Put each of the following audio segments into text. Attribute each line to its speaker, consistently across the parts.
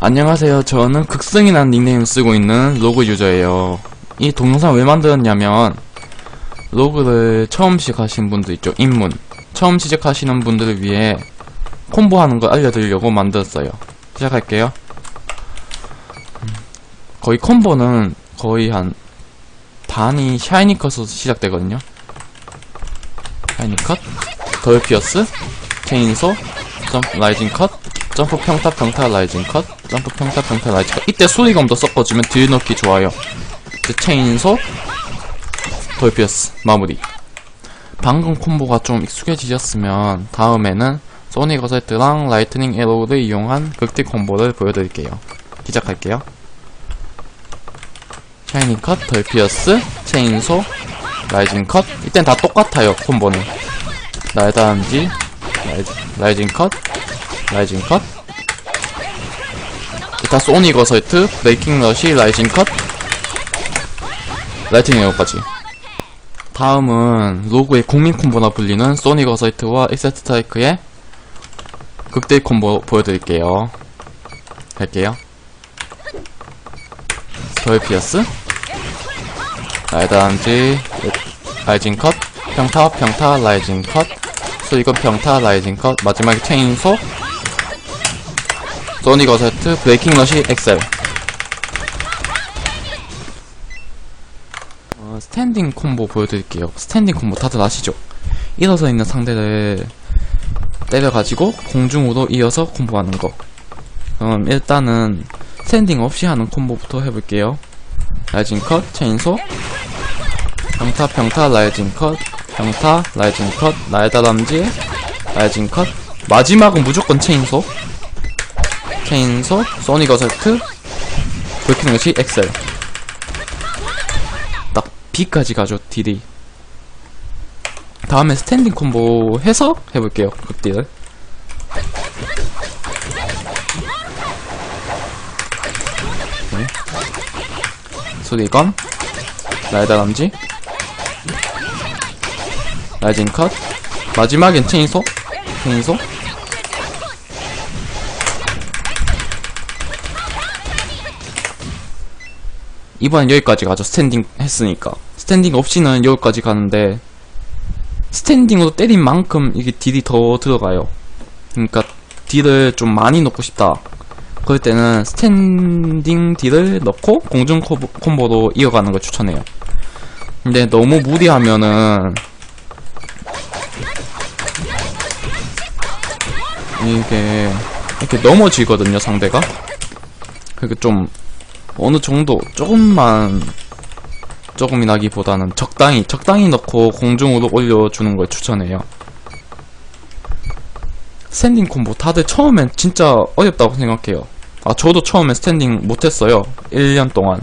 Speaker 1: 안녕하세요. 저는 극승이라는 닉네임을 쓰고 있는 로그 유저예요. 이 동영상 왜 만들었냐면 로그를 처음 시작하신 분들 있죠. 입문. 처음 시작하시는 분들을 위해 콤보하는 걸 알려드리려고 만들었어요. 시작할게요. 음, 거의 콤보는 거의 한 반이 샤이니 컷으로 시작되거든요. 샤이니 컷, 덜 피어스, 체인소, 점프 라이징 컷, 점프 평타 평타 라이징 컷, 점프 평타 평타 라이징 컷. 이때 소리검도 섞어주면 딜 넣기 좋아요. 이제 체인소, 덜 피어스 마무리. 방금 콤보가 좀 익숙해지셨으면 다음에는 소닉 어세트랑 라이트닝 에로우를 이용한 극딜 콤보를 보여드릴게요. 시작할게요. 샤이니 컷, 덜 피어스, 체인소, 라이징 컷. 이땐 다 똑같아요, 콤보는. 날다람쥐, 라이징 컷, 라이징 컷. 일단 소닉 어설트, 브레이킹 러시, 라이징 컷. 라이팅 에어까지. 다음은 로그의 국민 콤보나 불리는 소닉 어설트와 엑세트 스트라이크의 극딜 콤보 보여드릴게요. 갈게요. 덜 피어스, 라이다람쥐, 라이징 컷, 평타, 평타, 라이징 컷, 수리건 평타, 라이징 컷, 마지막에 체인소, 소닉 어세트, 브레이킹 러시, 엑셀. 어, 스탠딩 콤보 보여드릴게요. 스탠딩 콤보 다들 아시죠? 일어서 있는 상대를 때려가지고 공중으로 이어서 콤보하는 거. 그럼 일단은 스탠딩 없이 하는 콤보부터 해볼게요. 라이징 컷, 체인소, 평타, 평타, 라이징 컷, 평타, 라이징 컷, 날다람쥐, 라이징 컷. 마지막은 무조건 체인소. 체인소, 소닉 어설트, 브레이킹 러시, 엑셀. 딱 B까지 가죠, 딜이. 다음에 스탠딩 콤보 해서 해볼게요, 극딜을. 네. 소리건, 날다람쥐, 라이징 컷, 마지막엔 체인소, 체인소, 이번엔 여기까지 가죠. 스탠딩 했으니까. 스탠딩 없이는 여기까지 가는데, 스탠딩으로 때린 만큼 이게 딜이 더 들어가요. 그러니까 딜을 좀 많이 넣고 싶다. 그럴 때는 스탠딩 딜을 넣고 공중 콤보, 콤보로 이어가는 걸 추천해요. 근데 너무 무리하면은 이게 이렇게 넘어지거든요 상대가. 그러니까 좀 어느 정도 조금만 조금이 나기보다는 적당히 적당히 넣고 공중으로 올려주는 걸 추천해요. 스탠딩 콤보 다들 처음엔 진짜 어렵다고 생각해요. 아 저도 처음에 스탠딩 못했어요. 1년 동안.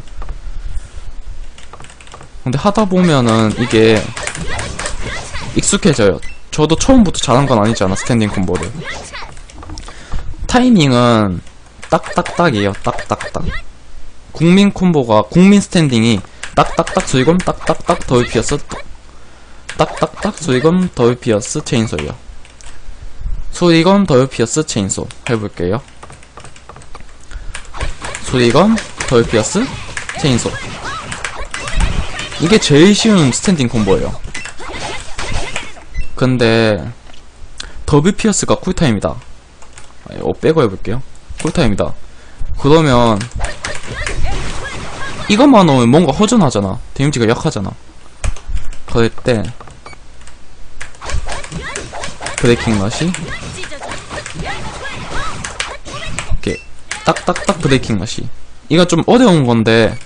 Speaker 1: 근데 하다 보면은 이게 익숙해져요. 저도 처음부터 잘한 건 아니잖아 스탠딩 콤보를. 타이밍은 딱딱딱이에요. 딱딱딱. 국민 콤보가 국민 스탠딩이 딱딱딱 수리검 딱딱딱 더울 피어스 딱딱딱 수리검 더울 피어스 체인소요. 수리검 더울 피어스 체인소 해볼게요. 수리검 더울 피어스 체인소. 이게 제일 쉬운 스탠딩 콤보예요. 근데 더블 피어스가 쿨타임이다. 어, 빼고 해볼게요. 쿨타임이다. 그러면 이것만 넣으면 뭔가 허전하잖아. 데미지가 약하잖아. 그럴 때 브레이킹 러시 이렇게 딱딱딱 브레이킹 러시 이거 좀 어려운 건데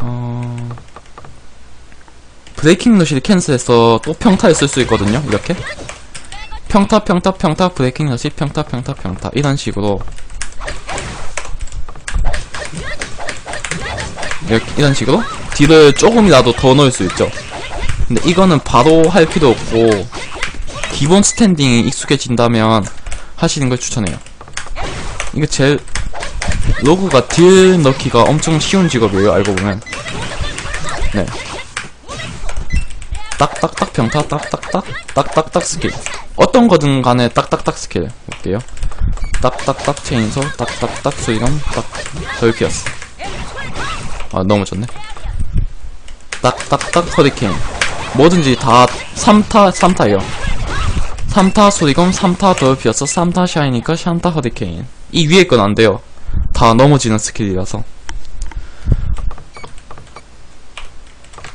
Speaker 1: 어... 브레이킹 러시를 캔슬해서 또 평타에 쓸수 있거든요. 이렇게 평타 평타 평타 브레이킹 러시 평타 평타 평타 이런 식으로 이렇게, 이런 식으로 딜을 조금이라도 더 넣을 수 있죠. 근데 이거는 바로 할 필요 없고 기본 스탠딩이 익숙해진다면 하시는 걸 추천해요. 이게 제일 로그가 딜 넣기가 엄청 쉬운 직업이에요. 알고 보면 네. 딱딱딱 평타 딱딱딱 딱딱딱 스킬 어떤 거든 간에 딱딱딱 스킬 볼게요. 딱딱딱 체인소 딱딱딱 수리검 딱 덜피었어 아 너무 좋네. 딱딱딱 허리케인. 뭐든지 다 3타 3타예요. 3타 수리검 3타 덜피었어 3타 샤이니까 3타 허리케인. 이 위에 건 안 돼요. 다 넘어지는 스킬이라서.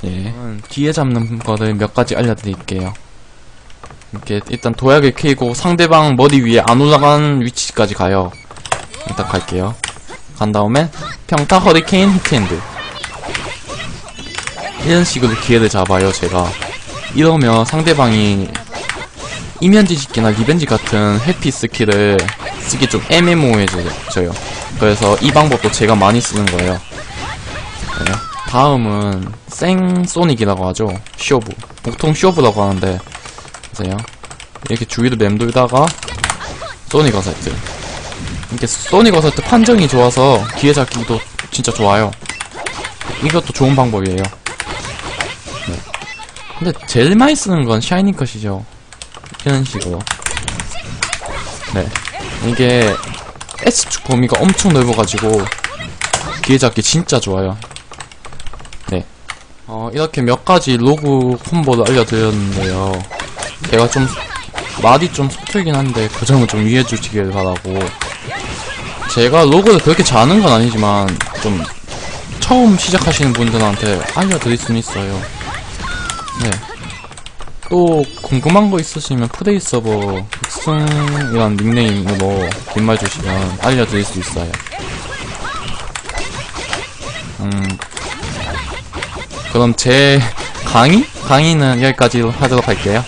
Speaker 1: 예. 뒤에 잡는 거를 몇 가지 알려드릴게요. 이렇게 일단 도약을 캐고 상대방 머리 위에 안 올라간 위치까지 가요. 일단 갈게요. 간 다음에 평타 허리케인 히트핸드 이런 식으로 기회를 잡아요 제가 이러면 상대방이 이면지 짓기나 리벤지 같은 해피 스킬을 쓰기 좀 애매모호해져요 그래서 이 방법도 제가 많이 쓰는 거예요 네. 다음은 생 소닉이라고 하죠 쇼부 보통 쇼부라고 하는데 보세요. 이렇게 주위를 맴돌다가 소닉 어설트. 이렇게 소닉 어설트 판정이 좋아서 기회 잡기도 진짜 좋아요. 이것도 좋은 방법이에요. 네. 근데 제일 많이 쓰는 건 샤이닝 컷이죠. 이런 식으로. 네. 이게 S축 범위가 엄청 넓어가지고 기회 잡기 진짜 좋아요. 네. 어, 이렇게 몇 가지 로그 콤보를 알려드렸는데요. 제가 좀 말이 좀 서툴긴 한데 그 점은 좀 이해해 주시길 바라고 제가 로그를 그렇게 잘하는 건 아니지만 좀 처음 시작하시는 분들한테 알려드릴 수는 있어요. 네 또 궁금한 거 있으시면 프레이 서버 흑승이란 닉네임으로 뒷말 주시면 알려드릴 수 있어요. 음. 그럼 제 강의? 강의는 여기까지 하도록 할게요